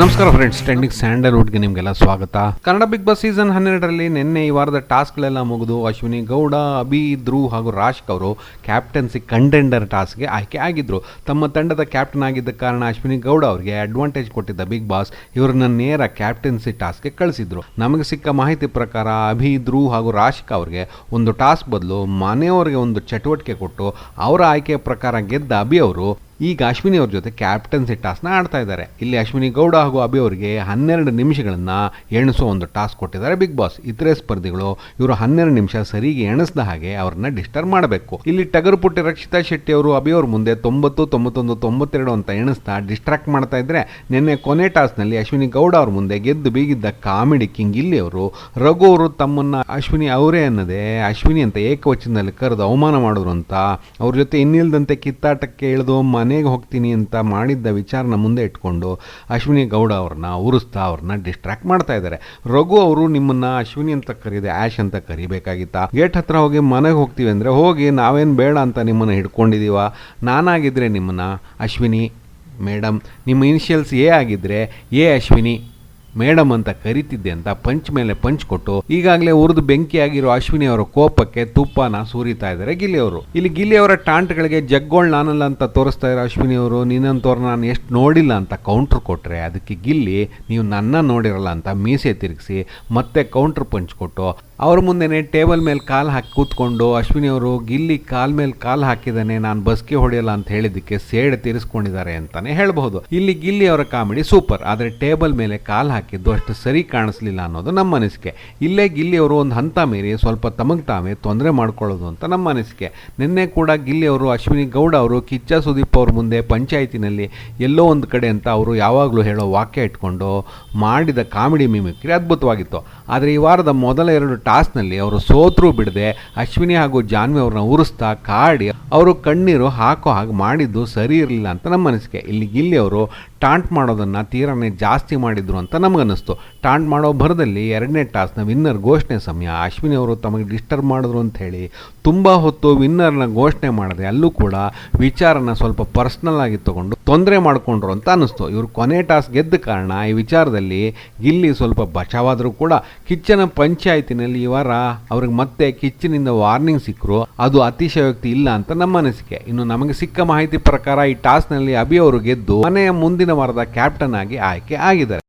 ನಮಸ್ಕಾರ friends trending ಸ್ಯಾಂಡಲ್ವುಡ್ಗೆ ನಿಮಗೆಲ್ಲ ಸ್ವಾಗತ. ಕನ್ನಡ ಬಿಗ್ ಬಾಸ್ ಸೀಸನ್ ಹನ್ನೆರಡರಲ್ಲಿ ನಿನ್ನೆ ಈ ವಾರದ ಟಾಸ್ಕ್ಗಳೆಲ್ಲ ಮುಗಿದು ಅಶ್ವಿನಿ ಗೌಡ, ಅಭಿ, ಧ್ರುವ್ ಹಾಗೂ ರಾಶಿಕ್ ಅವರು ಕ್ಯಾಪ್ಟನ್ಸಿ ಕಂಟೆಂಡರ್ ಟಾಸ್ಕ್ಗೆ ಆಯ್ಕೆ ಆಗಿದ್ರು. ತಮ್ಮ ತಂಡದ ಕ್ಯಾಪ್ಟನ್ ಆಗಿದ್ದ ಕಾರಣ ಅಶ್ವಿನಿ ಗೌಡ ಅವರಿಗೆ ಅಡ್ವಾಂಟೇಜ್ ಕೊಟ್ಟಿದ್ದ ಬಿಗ್ ಬಾಸ್ ಇವರನ್ನ ನೇರ ಕ್ಯಾಪ್ಟನ್ಸಿ ಟಾಸ್ಕ್ಗೆ ಕಳಿಸಿದ್ರು. ನಮಗೆ ಸಿಕ್ಕ ಮಾಹಿತಿ ಪ್ರಕಾರ ಅಭಿ, ಧ್ರುವ್ ಹಾಗೂ ರಾಶಿಕ್ ಅವರಿಗೆ ಒಂದು ಟಾಸ್ಕ್ ಬದಲು ಮನೆಯವರಿಗೆ ಒಂದು ಚಟುವಟಿಕೆ ಕೊಟ್ಟು ಅವರ ಆಯ್ಕೆಯ ಪ್ರಕಾರ ಗೆದ್ದ ಅಭಿ ಅವರು ಈಗ ಅಶ್ವಿನಿ ಅವ್ರ ಜೊತೆ ಕ್ಯಾಪ್ಟನ್ಸಿ ಟಾಸ್ಕ್ನ ಆಡ್ತಾ ಇದ್ದಾರೆ. ಇಲ್ಲಿ ಅಶ್ವಿನಿ ಗೌಡ ಹಾಗೂ ಅಭಿ ಅವರಿಗೆ ಹನ್ನೆರಡು ನಿಮಿಷಗಳನ್ನು ಎಣಿಸೋ ಒಂದು ಟಾಸ್ಕ್ ಕೊಟ್ಟಿದ್ದಾರೆ ಬಿಗ್ ಬಾಸ್ ಇತರೆ ಸ್ಪರ್ಧಿಗಳು ಇವರು ಹನ್ನೆರಡು ನಿಮಿಷ ಸರಿಗೆ ಎಣಿಸಿದ ಹಾಗೆ ಅವ್ರನ್ನ ಡಿಸ್ಟರ್ಬ್ ಮಾಡಬೇಕು. ಇಲ್ಲಿ ಟಗರು ಪುಟ್ಟಿ ರಕ್ಷಿತಾ ಶೆಟ್ಟಿ ಅವರು ಅಭಿ ಅವ್ರ ಮುಂದೆ ತೊಂಬತ್ತು, ತೊಂಬತ್ತೊಂದು, ತೊಂಬತ್ತೆರಡು ಅಂತ ಎಣಿಸ್ತಾ ಡಿಸ್ಟ್ರಾಕ್ಟ್ ಮಾಡ್ತಾ ಇದ್ರೆ ನಿನ್ನೆ ಕೊನೆ ಟಾಸ್ಕ್ನಲ್ಲಿ ಅಶ್ವಿನಿ ಗೌಡ ಅವ್ರ ಮುಂದೆ ಗೆದ್ದು ಬೀಗಿದ್ದ ಕಾಮಿಡಿ ಕಿಂಗ್ ಇಲ್ಲಿ ಅವರು ರಘು ಅವರು ತಮ್ಮನ್ನ ಅಶ್ವಿನಿ ಅವರೇ ಅನ್ನದೇ ಅಶ್ವಿನಿ ಅಂತ ಏಕವಚನದಲ್ಲಿ ಕರೆದು ಅವಮಾನ ಮಾಡಿದ್ರು ಅಂತ ಅವ್ರ ಜೊತೆ ಇನ್ನಿಲ್ದಂತೆ ಕಿತ್ತಾಟಕ್ಕೆ ಇಳಿದು ಮನೆಗೆ ಹೋಗ್ತೀನಿ ಅಂತ ಮಾಡಿದ್ದ ವಿಚಾರನ ಮುಂದೆ ಇಟ್ಕೊಂಡು ಅಶ್ವಿನಿ ಗೌಡ ಅವ್ರನ್ನ ಉರಿಸ್ತಾ ಅವ್ರನ್ನ ಡಿಸ್ಟ್ರಾಕ್ಟ್ ಮಾಡ್ತಾ ಇದ್ದಾರೆ. ರಘು ಅವರು ನಿಮ್ಮನ್ನ ಅಶ್ವಿನಿ ಅಂತ ಕರೀದೆ, ಆಶ್ ಅಂತ ಕರಿಬೇಕಾಗಿತ್ತಾ? ಗೇಟ್ ಹತ್ರ ಹೋಗಿ ಮನೆಗೆ ಹೋಗ್ತೀವಿ ಅಂದರೆ ಹೋಗಿ ನಾವೇನು ಬೇಡ ಅಂತ ನಿಮ್ಮನ್ನು ಹಿಡ್ಕೊಂಡಿದೀವ? ನಾನಾಗಿದ್ದರೆ ನಿಮ್ಮನ್ನ ಅಶ್ವಿನಿ ಮೇಡಮ್ ನಿಮ್ಮ ಇನಿಷಿಯಲ್ಸ್ ಎ ಆಗಿದ್ದರೆ ಎ ಅಶ್ವಿನಿ. ಮೇಡಮ್ ಅಂತ ಕರಿತಿದ್ದೆ ಅಂತ ಪಂಚ್ ಮೇಲೆ ಪಂಚ್ ಕೊಟ್ಟು ಈಗಾಗಲೇ ಉರಿದು ಬೆಂಕಿಯಾಗಿರೋ ಅಶ್ವಿನಿ ಅವರ ಕೋಪಕ್ಕೆ ತುಪ್ಪನ ಸುರಿತಾ ಇದ್ದಾರೆ ಗಿಲ್ಲಿ ಅವರು ಇಲ್ಲಿ ಗಿಲ್ಲಿ ಅವರ ಟಾಂಟ್ಗಳಿಗೆ ಜಗ್ಗೋಳ್ ನಾನಲ್ಲ ಅಂತ ತೋರಿಸ್ತಾ ಇರೋ ಅಶ್ವಿನಿ ಅವರು, ನಿನ್ನಂತವ್ರು ನಾನು ಎಷ್ಟು ನೋಡಿಲ್ಲ ಅಂತ ಕೌಂಟ್ರ್ ಕೊಟ್ರೆ ಅದಕ್ಕೆ ಗಿಲ್ಲಿ, ನೀವು ನನ್ನ ನೋಡಿರಲ್ಲ ಅಂತ ಮೀಸೆ ತಿರುಗಿಸಿ ಮತ್ತೆ ಕೌಂಟ್ರ್ ಪಂಚ್ ಕೊಟ್ಟು ಅವ್ರ ಮುಂದೆನೆ ಟೇಬಲ್ ಮೇಲೆ ಕಾಲು ಹಾಕಿ ಕೂತ್ಕೊಂಡು ಅಶ್ವಿನಿ ಅವರು, ಗಿಲ್ಲಿ ಕಾಲ್ ಮೇಲೆ ಕಾಲು ಹಾಕಿದಾನೆ ನಾನು ಬಸ್ಗೆ ಹೊಡೆಯಲ್ಲ ಅಂತ ಹೇಳಿದ್ದಕ್ಕೆ ಸೇಡ್ ತೀರಿಸ್ಕೊಂಡಿದ್ದಾರೆ ಅಂತಾನೆ ಹೇಳ್ಬಹುದು. ಇಲ್ಲಿ ಗಿಲ್ಲಿ ಅವರ ಕಾಮಿಡಿ ಸೂಪರ್, ಆದರೆ ಟೇಬಲ್ ಮೇಲೆ ಕಾಲು ಹಾಕಿದ್ದು ಅಷ್ಟು ಸರಿ ಕಾಣಿಸ್ಲಿಲ್ಲ ಅನ್ನೋದು ನಮ್ಮ ಅನಿಸಿಕೆ. ಇಲ್ಲೇ ಗಿಲ್ಲಿ ಅವರು ಒಂದು ಹಂತ ಮೀರಿ ಸ್ವಲ್ಪ ತಮಗೆ ತಾವೇ ತೊಂದರೆ ಮಾಡ್ಕೊಳ್ಳೋದು ಅಂತ ನಮ್ಮ ಅನಿಸಿಕೆ. ನಿನ್ನೆ ಕೂಡ ಗಿಲ್ಲಿ ಅವರು ಅಶ್ವಿನಿ ಗೌಡ ಅವರು ಕಿಚ್ಚ ಸುದೀಪ್ ಅವ್ರ ಮುಂದೆ ಪಂಚಾಯತಿನಲ್ಲಿ ಎಲ್ಲೋ ಒಂದು ಕಡೆ ಅಂತ ಅವರು ಯಾವಾಗಲೂ ಹೇಳೋ ವಾಕ್ಯ ಇಟ್ಕೊಂಡು ಮಾಡಿದ ಕಾಮಿಡಿ ಮಿಮಿಕ್ರಿ ಅದ್ಭುತವಾಗಿತ್ತು. ಆದರೆ ಈ ವಾರದ ಮೊದಲ ಎರಡು ಟಾಸ್ಕ್ನಲ್ಲಿ ಅವರು ಸೋತ್ರು ಬಿಡದೆ ಅಶ್ವಿನಿ ಹಾಗೂ ಜಾನ್ವಿ ಅವ್ರನ್ನ ಉರಿಸ್ತಾ ಕಾಡಿ ಅವರು ಕಣ್ಣೀರು ಹಾಕೋ ಹಾಗೆ ಮಾಡಿದ್ದು ಸರಿ ಇರಲಿಲ್ಲ ಅಂತ ನಮ್ಮ ಅನಿಸಿಕೆ. ಇಲ್ಲಿ ಗಿಲ್ಲಿ ಅವರು ಟಾಂಟ್ ಮಾಡೋದನ್ನು ತೀರನೇ ಜಾಸ್ತಿ ಮಾಡಿದ್ರು ಅಂತ ನಮಗನ್ನಿಸ್ತು. ಟಾಂಟ್ ಮಾಡೋ ಭರದಲ್ಲಿ ಎರಡನೇ ಟಾಸ್ನ ವಿನ್ನರ್ ಘೋಷಣೆ ಸಮಯ. ಅಶ್ವಿನಿ ಅವರು ತಮಗೆ ಡಿಸ್ಟರ್ಬ್ ಮಾಡಿದ್ರು ಅಂತ ಹೇಳಿ ತುಂಬ ಹೊತ್ತು ವಿನ್ನರ್ನ ಘೋಷಣೆ ಮಾಡಿದೆ ಅಲ್ಲೂ ಕೂಡ ವಿಚಾರನ ಸ್ವಲ್ಪ ಪರ್ಸ್ನಲ್ ಆಗಿ ತೊಗೊಂಡು ತೊಂದರೆ ಮಾಡಿಕೊಂಡ್ರು ಅಂತ ಅನ್ನಿಸ್ತು. ಇವರು ಕೊನೆ ಟಾಸ್ ಗೆದ್ದ ಕಾರಣ ಈ ವಿಚಾರದಲ್ಲಿ ಗಿಲ್ಲಿ ಸ್ವಲ್ಪ ಬಚಾವಾದರೂ ಕೂಡ ಕಿಚ್ಚನ ಪಂಚಾಯತಿನಲ್ಲಿ ಈ ವಾರ ಅವ್ರಿಗೆ ಮತ್ತೆ ಕಿಚ್ಚಿನಿಂದ ವಾರ್ನಿಂಗ್ ಸಿಕ್ಕರು ಅದು ಅತಿಶಯೋಕ್ತಿ ಇಲ್ಲ ಅಂತ ನಮ್ಮ ಅನಿಸಿಕೆ. ಇನ್ನು ನಮಗೆ ಸಿಕ್ಕ ಮಾಹಿತಿ ಪ್ರಕಾರ ಈ ಟಾಸ್ನಲ್ಲಿ ಅಭಿ ಅವರು ಗೆದ್ದು ಮನೆಯ ಮುಂದಿನ ವಾರದ ಕ್ಯಾಪ್ಟನ್ ಆಗಿ ಆಯ್ಕೆ ಆಗಿದ್ದಾರೆ.